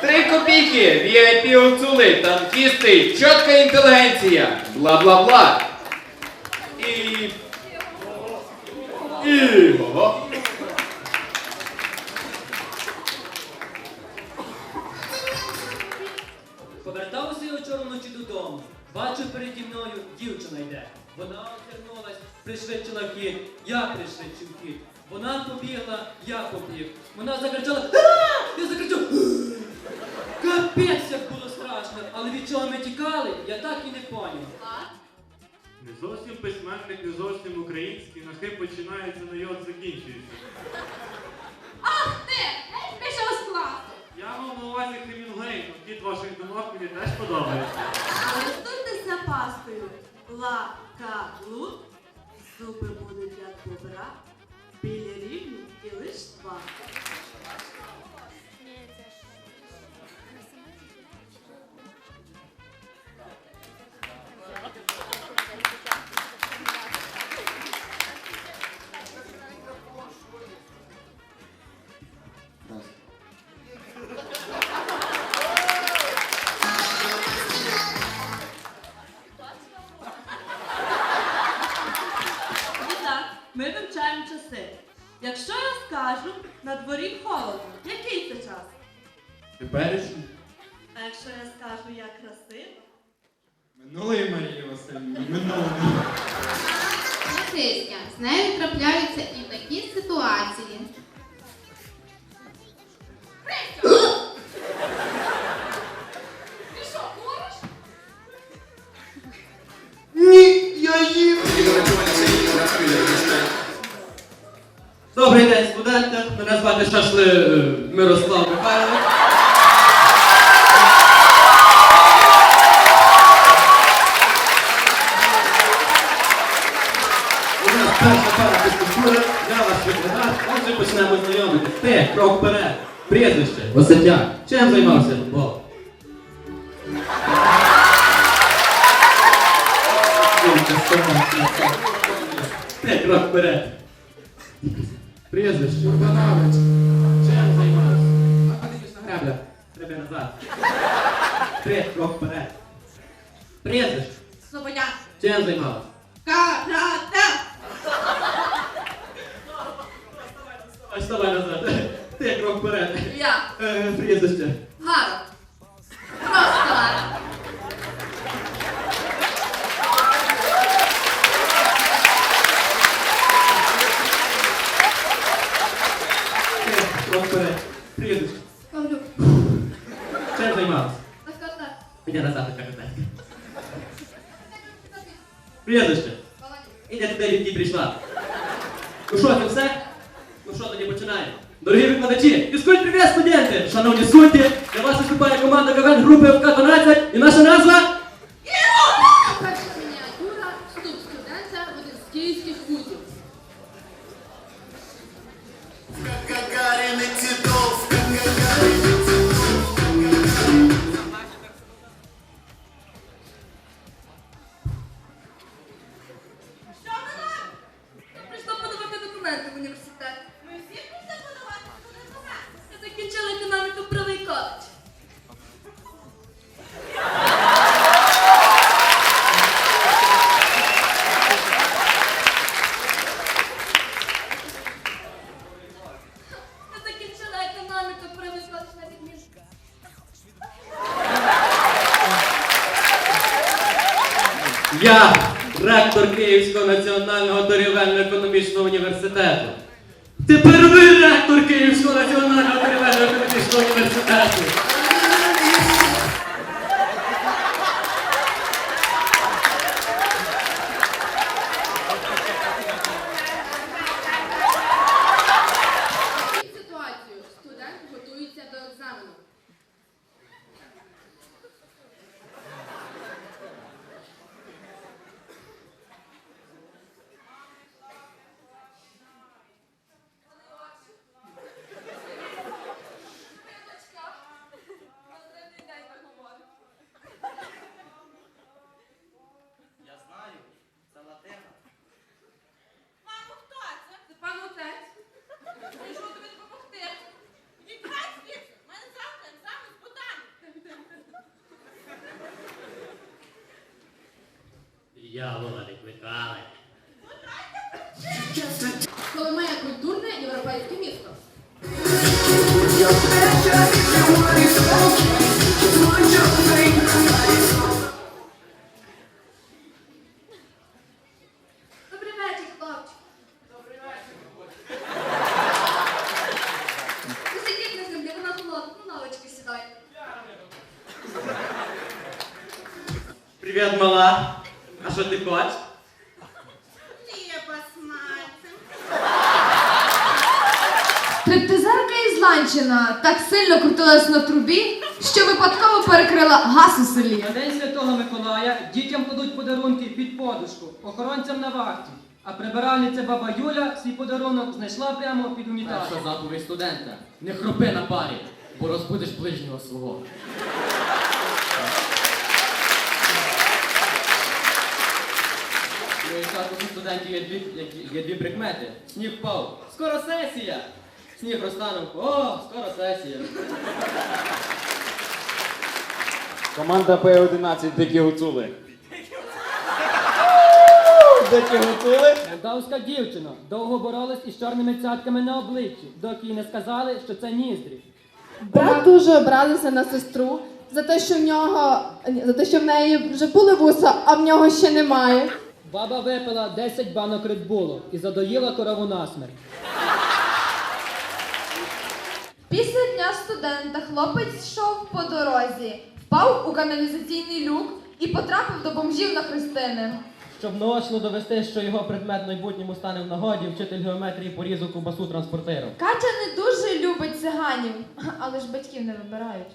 Три копійки, VIP гуцули, танкісти, чітка інтелігенція, бла-бла-бла. І... І... Ого. Повертався я вчора вночі додому. Бачу переді мною дівчина йде. Вона озирнулась, пришвидшила хід, я пришвидшив хід. Вона побігла, я побіг. Вона закричала! Я закричав! Капець, як було страшно, але від чого ми тікали, я так і не поняв. Не зовсім письменник, не зовсім український, на хи починається, на йод закінчується. Ах ти! Геть пішов з класу! Я мав на увазі Хемінгуей, ну кіт ваших думок мені теж подобається. Користуйтеся пастою. Ла, ка, лу. Зуби будуть як бобра. Біля Теперішній. А якщо я скажу як красиво? Минулої Марії Васильівни, минулої. Матися, з нею трапляються і такі ситуації. Ти що, куриш? Ні, я їм. Добрий день, студенти. Мене звати Шашли е, Мирослав Михайлович. У нас перша пара фізкультури, я вас викладач, отже почнемо знайомитись. Ти, крок вперед. Прізвище, Васильяк. Чим займався футбол? Ти, крок вперед. Прізвище. Богданович. Чим займався? Академічна гребля. Треба назад. Три, крок вперед. Прізвище. Слободян. Чим займалась? Карате. Ось давай назад. Ти як крок вперед. Я. Е, Прізвище. Гара. Просто Гара. Ти крок вперед. Прізвище. Ковлюк. Чим займалась? Легкота. Іди назад, питання. Прізвище. Володя. Іди туди, від прийшла. Ну що, це все? Дорогі викладачі, фізкульт привіт, студенти! Шановні судді, для вас виступає команда КВН групи ФК-12 і наша назва Перша мініатюра. Вступ студента в один з київських вузів. Гагарины цветов, Торгівельно-економічного університету. Тепер ви Дьявола викликали. Коломия культурне європейське місто. Добрий вечір, хлопчик. Ви сидіть на землі, вона холодна, на лавочки сідай. Привіт, мала. А що ти хочеш? Хліба. Стриптизерка із Ланчина так сильно крутилась на трубі, що випадково перекрила газ у селі. На День Святого Миколая дітям кладуть подарунки під подушку, охоронцям на вахті. А прибиральниця баба Юля свій подарунок знайшла прямо під унітазом. Перша заповідь студента. Не хропи на парі, бо розбудиш ближнього свого. І у студентів є дві, які- є дві прикмети. Сніг впав. Скоро сесія. Сніг розтанув. О, скоро сесія. Команда П-11 дикі гуцули. Дикі гуцули? Молдавська дівчина довго боролась із чорними цятками на обличчі, доки їй не сказали, що це ніздрі. Брат дуже образився на сестру за те, що в нього за те, що в неї вже були вуса, а в нього ще немає. Баба випила 10 банок редбулу і задоїла корову насмерть. Після дня студента хлопець йшов по дорозі, впав у каналізаційний люк і потрапив до бомжів на Христини. Щоб наочно довести, що його предмет в майбутньому стане в нагоді, вчитель геометрії порізав ковбасу транспортиром. Катя не дуже любить циганів, але ж батьків не вибирають.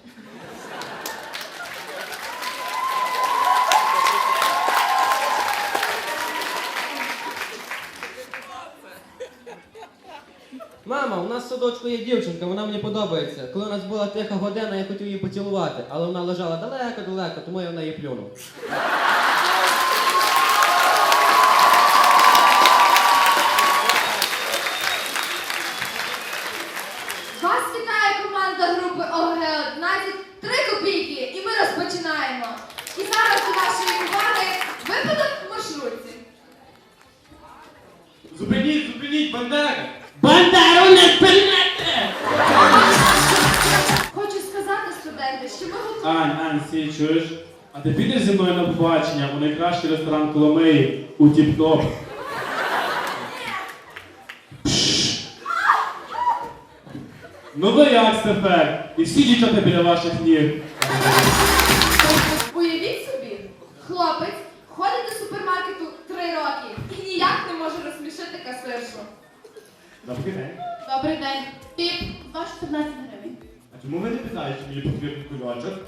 Мама, у нас в садочку є дівчинка, вона мені подобається. Коли у нас була тиха година, я хотів її поцілувати, але вона лежала далеко-далеко, тому я в неї плюнув. Ань, Ань, сі, чуєш? А ти підеш зі мною на побачення у найкращий ресторан Коломиї у Тіп-Топ? Ну ви як тепер? І всі дівчата біля ваших ніг. Уявіть собі, хлопець ходить до супермаркету три роки і ніяк не може розсмішити касиршу. Добрий день. Добрий день. Піп, 214 гривень. А чому ви не питаєте, чи мені потрібен кульочок?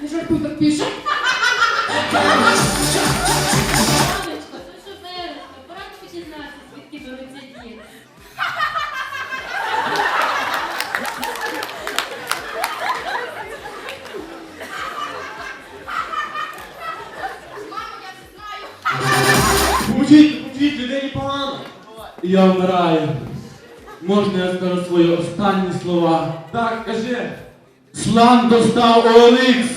Не жартуй так піше. Я вмираю. Можна я скажу свої останні слова? Так, кажи. Слан достав Оелікс.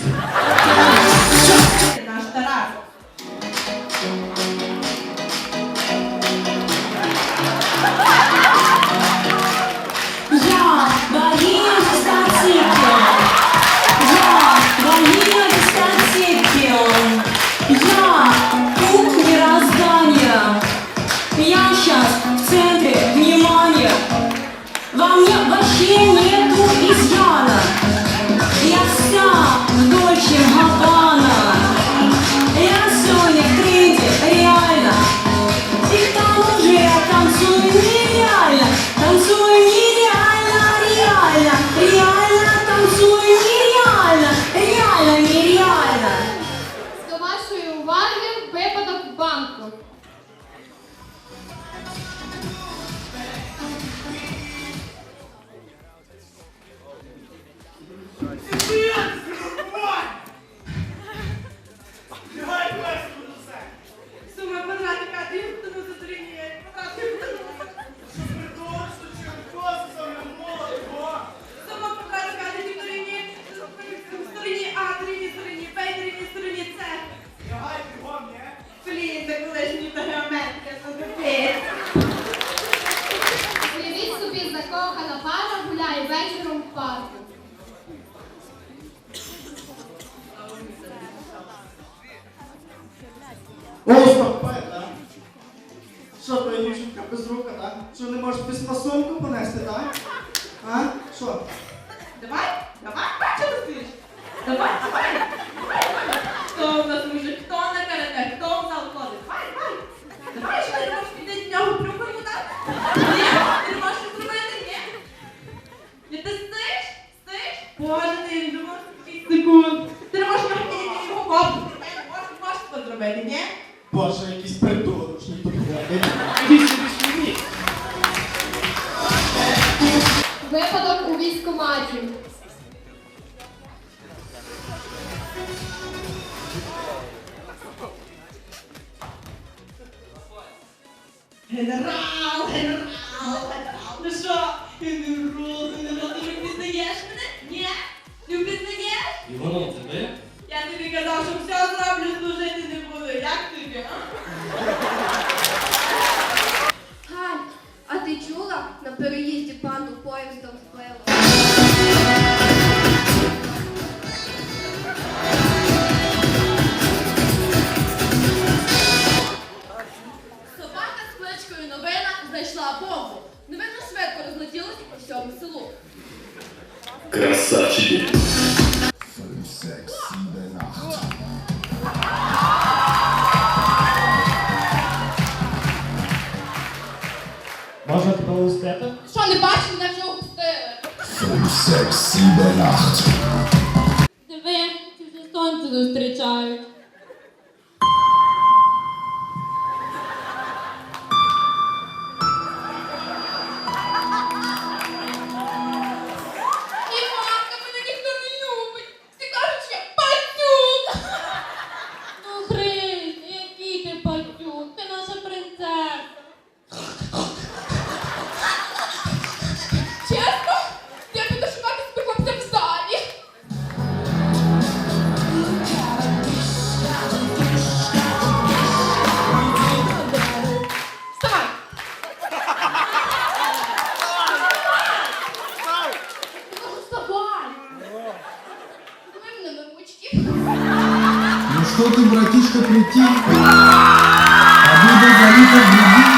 питань? А? Що? Давай, давай, бачу, ти. Давай, давай. Випадок у військкоматі. Генерал, генерал, генерал. Ну що? Генерал, генерал, ти не впізнаєш мене? Ні? Не впізнаєш? І воно тебе? Я тобі казав, що все зроблю служити не буду. Як тобі, а? університету. Що, не бачиш, мене вже опустили? Диви, ти вже сонце зустрічають. что ты, братишка, прийти, а буду залить в